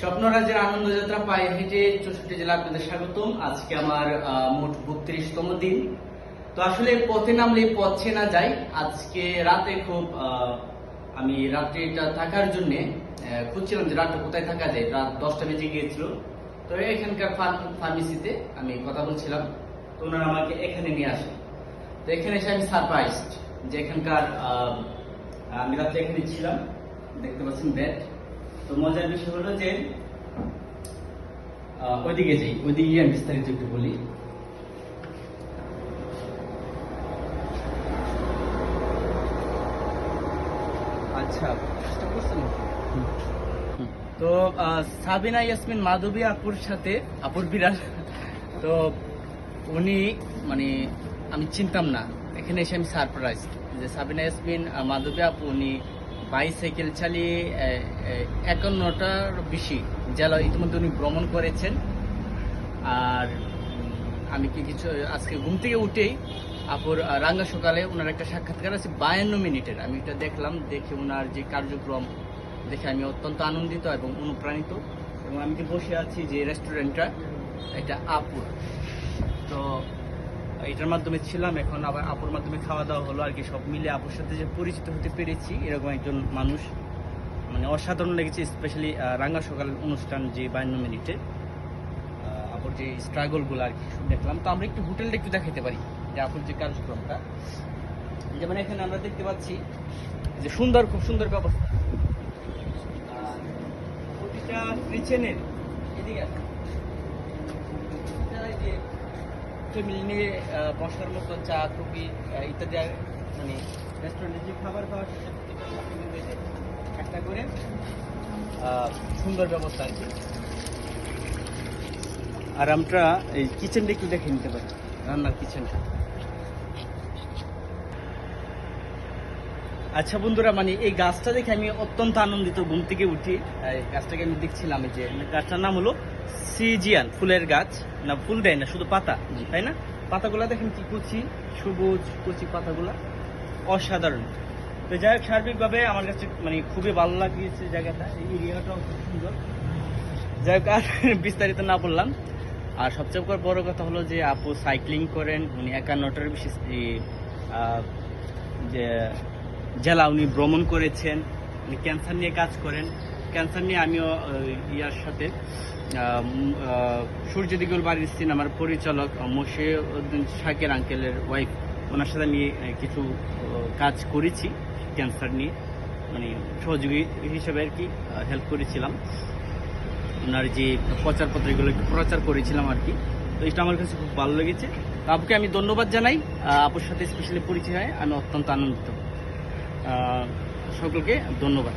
স্বপ্নরাজ্যের আনন্দযাত্রা পায়ে হেঁটে চৌষট্টি জেলা আপনাদের স্বাগতম। আজকে আমার মোট বত্রিশতম দিন। তো আসলে পথে নামলে পথ চেনা যায়। আজকে রাতে খুব আমি রাত্রিটা থাকার জন্য খুঁজছিলাম যে রাতটা কোথায় থাকা যায়। রাত দশটা বেজে গিয়েছিল। তো এখানকার ফার্মেসিতে আমি কথা বলছিলাম। তো ওনারা আমাকে এখানে নিয়ে আসে তো এখানে এসে আমি সারপ্রাইজড যে এখানকার আমি রাত্রে এখানে ছিলাম। দেখতে পাচ্ছেন বেড তো মজার বিষয় হলো যে ওইদিকে যাই ওইদিকে গিয়ে আমি বিস্তারিত একটু বলি। আচ্ছা? তো সাবিনা ইয়াসমিন মাধবী আপুর সাথে আপুর বিড়াল। তো উনি মানে আমি চিনতাম না। এখানে এসে আমি সারপ্রাইজ যে সাবিনা ইয়াসমিন মাধবী আপু উনি বাইসাইকেল চালিয়ে একান্নটার বেশি জেলা ইতিমধ্যে উনি ভ্রমণ করেছেন। আর আমি কি কিছু, আজকে ঘুম থেকে উঠেই আপুর রাঙ্গা সকালে ওনার একটা সাক্ষাৎকার আছে বায়ান্ন মিনিটের। আমি এটা দেখলাম, দেখে ওনার যে কার্যক্রম দেখে আমি অত্যন্ত আনন্দিত এবং অনুপ্রাণিত। এবং আমি যে বসে আছি যে রেস্টুরেন্টটা এটা আপুর। তো এটার মাধ্যমে ছিলাম, এখন আবার আপুর মাধ্যমে খাওয়া দাওয়া হলো, আর কি সব মিলে আপুর সাথে যে পরিচিত হতে পেরেছি, এরকম একজন মানুষ। মানে অসাধারণ লেগেছে স্পেশালি রাঙ্গা সকাল অনুষ্ঠান যে বায়ান্ন মিনিটে। আপুর যে স্ট্রাগলগুলো আর কি দেখলাম। তো আমরা একটু হোটেলটা একটু দেখাতে পারি, যে আপুর যে কার্যক্রমটা। যেমন এখানে আমরা দেখতে পাচ্ছি যে সুন্দর, খুব সুন্দর ব্যবস্থা। প্রতিটা কিচেনের এদিকে আসুন। এটা এই যে ফ্যামিলি নিয়ে আহ, বসার মতো চা কফি ইত্যাদি মানে রেস্টুরেন্টে যে খাবার খাওয়ার সেটা থেকে আপনি এই যে একটা করে সুন্দর ব্যবস্থা কি। আর আমরা এই কিচেনটা একটু দেখে নিতে পারি রান্নার কিচেনটা আচ্ছা বন্ধুরা মানে এই গাছটা দেখে আমি অত্যন্ত আনন্দিত ঘুম থেকে উঠি। এই গাছটাকে আমি দেখছিলাম এই যে গাছটার নাম হলো সিজিয়ান ফুলের গাছ। না ফুল দেয় না শুধু পাতা তাই না? পাতাগুলা দেখেন কি কুচি সবুজ কুচি পাতাগুলা। অসাধারণ। তো যাই হোক সার্বিকভাবে আমার কাছে মানে খুবই ভালো লাগিয়েছে জায়গাটা এই এরিয়াটাও খুব সুন্দর। যাই হোক আর বিস্তারিত না বললাম। আর সবচেয়ে বড় বড় কথা হলো যে আপু সাইক্লিং করেন উনি একান্নটার বেশি যে জেলা উনি ভ্রমণ করেছেন উনি ক্যান্সার নিয়ে কাজ করেন। ক্যান্সার নিয়ে আমিও ইয়ার সাথে সূর্য দিগল বাড়ির সিনেমার পরিচালক মশিউদ্দিন শাকের আঙ্কেলের ওয়াইফ ওনার সাথে আহ, কিছু কাজ করেছি ক্যান্সার নিয়ে। মানে সহযোগী হিসেবে আর কি হেল্প করেছিলাম। ওনার যে প্রচারপত্র এগুলো একটু প্রচার করেছিলাম আর কি। তো এটা আমার কাছে খুব ভালো লেগেছে। আপুকে আমি ধন্যবাদ জানাই। আপুর সাথে স্পেশালি পরিচয় হয়। আমি অত্যন্ত আনন্দিত। সকলকে ধন্যবাদ।